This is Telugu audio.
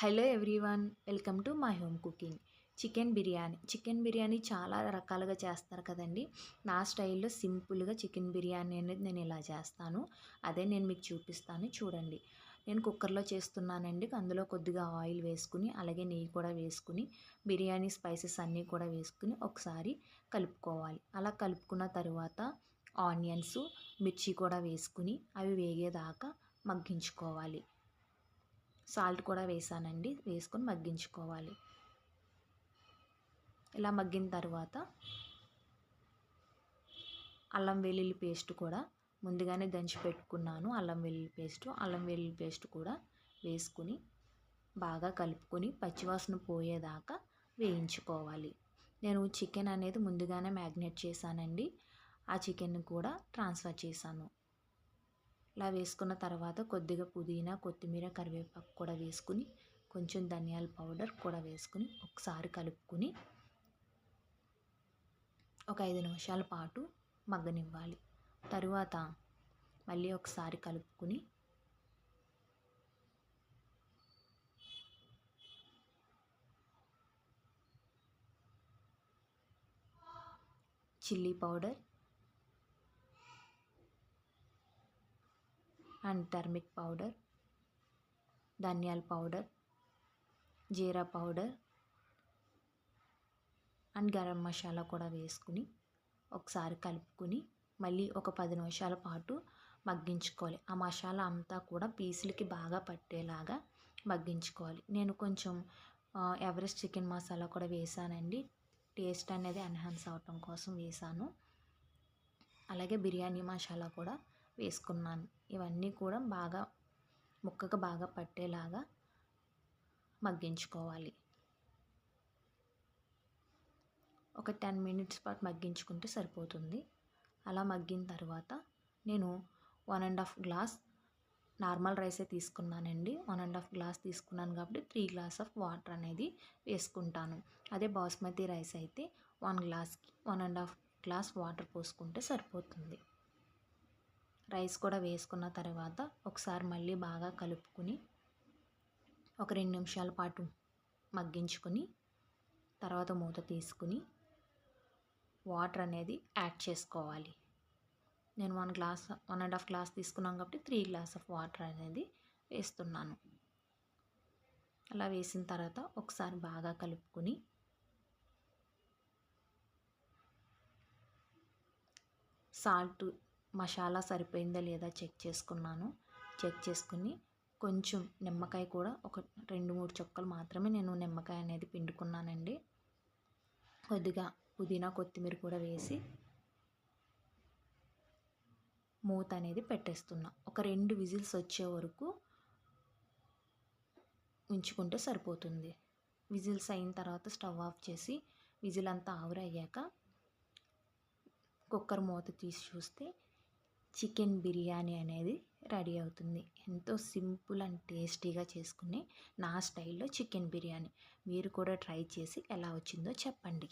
Hello everyone welcome to my home cooking. Chicken biryani. Chicken biryani చాలా రకాలుగా చేస్తారు కదండి. నా స్టైల్లో సింపుల్గా చికెన్ బిర్యానీ అనేది నేను ఇలా చేస్తాను. అదే నేను మీకు చూపిస్తాను. చూడండి. నేను కుక్కర్లో చేస్తున్నానండి. అందులో కొద్దిగా ఆయిల్ వేసుకుని అలాగే నెయ్యి కూడా వేసుకుని బిర్యానీ స్పైసెస్ అన్నీ కూడా వేసుకుని ఒకసారి కలుపుకోవాలి. అలా కలుపుకున్న తర్వాత ఆనియన్స్ మిర్చి కూడా వేసుకుని అవి వేగేదాకా మగ్గించుకోవాలి. సాల్ట్ కూడా వేసానండి. వేసుకొని మగ్గించుకోవాలి. ఇలా మగ్గిన తర్వాత అల్లం వెల్లుల్లి పేస్ట్ కూడా ముందుగానే దంచి పెట్టుకున్నాను. అల్లం వెల్లుల్లి పేస్ట్ అల్లం వెల్లుల్లి పేస్ట్ కూడా వేసుకుని బాగా కలుపుకొని పచ్చివాసన పోయేదాకా వేయించుకోవాలి. నేను చికెన్ అనేది ముందుగానే మ్యాగ్నేట్ చేశానండి. ఆ చికెన్ కూడా ట్రాన్స్ఫర్ చేశాను. ఇలా వేసుకున్న తర్వాత కొద్దిగా పుదీనా కొత్తిమీర కరివేపాకు కూడా వేసుకుని కొంచెం ధనియాల పౌడర్ కూడా వేసుకుని ఒకసారి కలుపుకుని ఒక ఐదు నిమిషాల పాటు మగ్గనివ్వాలి. తరువాత మళ్ళీ ఒకసారి కలుపుకుని chilli powder and turmeric powder ధనియాల పౌడర్ జీరా పౌడర్ అండ్ గరం మసాలా కూడా వేసుకుని ఒకసారి కలుపుకుని మళ్ళీ ఒక పది నిమిషాల పాటు మగ్గించుకోవాలి. ఆ మసాలా అంతా కూడా పీసులకి బాగా పట్టేలాగా మగ్గించుకోవాలి. నేను కొంచెం ఎవరెస్ట్ చికెన్ మసాలా కూడా వేసానండి. టేస్ట్ అనేది ఎన్హాన్స్ అవటం కోసం వేసాను. అలాగే బిర్యానీ మసాలా కూడా వేసుకున్నాను. ఇవన్నీ కూడా బాగా ముక్కకు బాగా పట్టేలాగా మగ్గించుకోవాలి. ఒక టెన్ మినిట్స్ పాటు మగ్గించుకుంటే సరిపోతుంది. అలా మగ్గిన తర్వాత నేను one and half glass normal రైసే తీసుకున్నానండి. వన్ అండ్ హాఫ్ గ్లాస్ తీసుకున్నాను కాబట్టి త్రీ గ్లాస్ ఆఫ్ వాటర్ అనేది వేసుకుంటాను. అదే బాస్మతి రైస్ అయితే వన్ గ్లాస్కి one and half glass water పోసుకుంటే సరిపోతుంది. రైస్ కూడా వేసుకున్న తర్వాత ఒకసారి మళ్ళీ బాగా కలుపుకుని ఒక రెండు నిమిషాల పాటు మగ్గించుకొని తర్వాత మూత తీసుకుని వాటర్ అనేది యాడ్ చేసుకోవాలి. నేను one glass one and half glass తీసుకున్నాం కాబట్టి త్రీ గ్లాస్ ఆఫ్ వాటర్ అనేది వేస్తున్నాను. అలా వేసిన తర్వాత ఒకసారి బాగా కలుపుకొని సాల్ట్ మసాలా సరిపోయిందా లేదా చెక్ చేసుకున్నాను. చెక్ చేసుకుని కొంచెం నిమ్మకాయ కూడా ఒక రెండు మూడు చుక్కలు మాత్రమే నేను నిమ్మకాయ అనేది పిండుకున్నానండి. కొద్దిగా పుదీనా కొత్తిమీర కూడా వేసి మూత అనేది పెట్టేస్తున్నా. ఒక రెండు విజిల్స్ వచ్చే వరకు ఉంచుకుంటే సరిపోతుంది. విజిల్స్ అయిన తర్వాత స్టవ్ ఆఫ్ చేసి విజిల్ అంతా ఆవిరయ్యాక కుక్కర్ మూత తీసి చూస్తే చికెన్ బిర్యానీ అనేది రెడీ అవుతుంది. ఎంతో సింపుల్ అండ్ టేస్టీగా చేసుకునే నా స్టైల్లో చికెన్ బిర్యానీ. మీరు కూడా ట్రై చేసి ఎలా వచ్చిందో చెప్పండి.